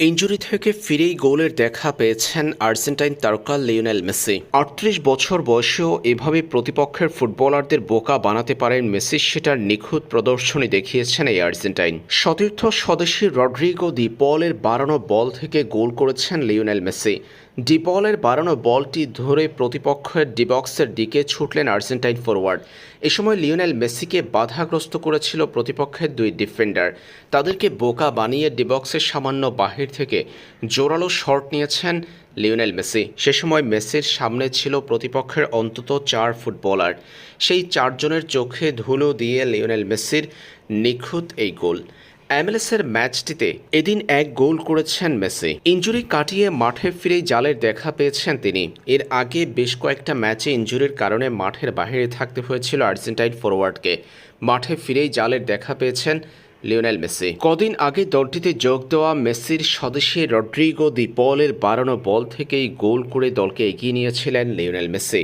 Injury থেকে ফিরেই গোলের দেখা পেয়েছেন আর্জেন্টাইন তারকা লিওনেল মেসি। আটত্রিশ বছর বয়সেও এভাবে প্রতিপক্ষের ফুটবলারদের বোকা বানাতে পারেন মেসি সেটার নিখুঁত প্রদর্শনী দেখিয়েছেন এই আর্জেন্টাইন। সতীর্থ স্বদেশী রড্রিগো দি পলের বাড়ানো বল থেকে গোল করেছেন লিওনেল মেসি। ডিপলের বাড়ানো বলটি ধরে প্রতিপক্ষের ডিবক্সের দিকে ছুটলেন আর্জেন্টাইন ফরওয়ার্ড এ সময় লিওনেল মেসিকে বাধাগ্রস্ত করেছিল প্রতিপক্ষের দুই ডিফেন্ডার। তাদেরকে বোকা বানিয়ে ডিবক্সের সামান্য বাহির থেকে জোরালো শট নিয়েছেন লিওনেল মেসি। সে সময় মেসির সামনে ছিল প্রতিপক্ষের অন্তত চার ফুটবলার। সেই চারজনের চোখে ধুলো দিয়ে লিওনেল মেসির নিখুঁত এই গোল। এমএলএসের ম্যাচটিতে এদিন এক গোল করেছেন মেসি। ইঞ্জুরি কাটিয়ে মাঠে ফিরেই জালের দেখা পেয়েছেন তিনি। এর আগে বেশ কয়েকটা ম্যাচে ইঞ্জুরির কারণে মাঠের বাইরে থাকতে হয়েছিল আর্জেন্টাইন ফরওয়ার্ডকে মাঠে ফিরেই জালের দেখা পেয়েছেন লিওনেল মেসি। কদিন আগে দলটিতে যোগ দেওয়া মেসির স্বদেশী রড্রিগো দি পলের বাড়ানো বল থেকেই গোল করে দলকে এগিয়ে নিয়েছিলেন লিওনেল মেসি।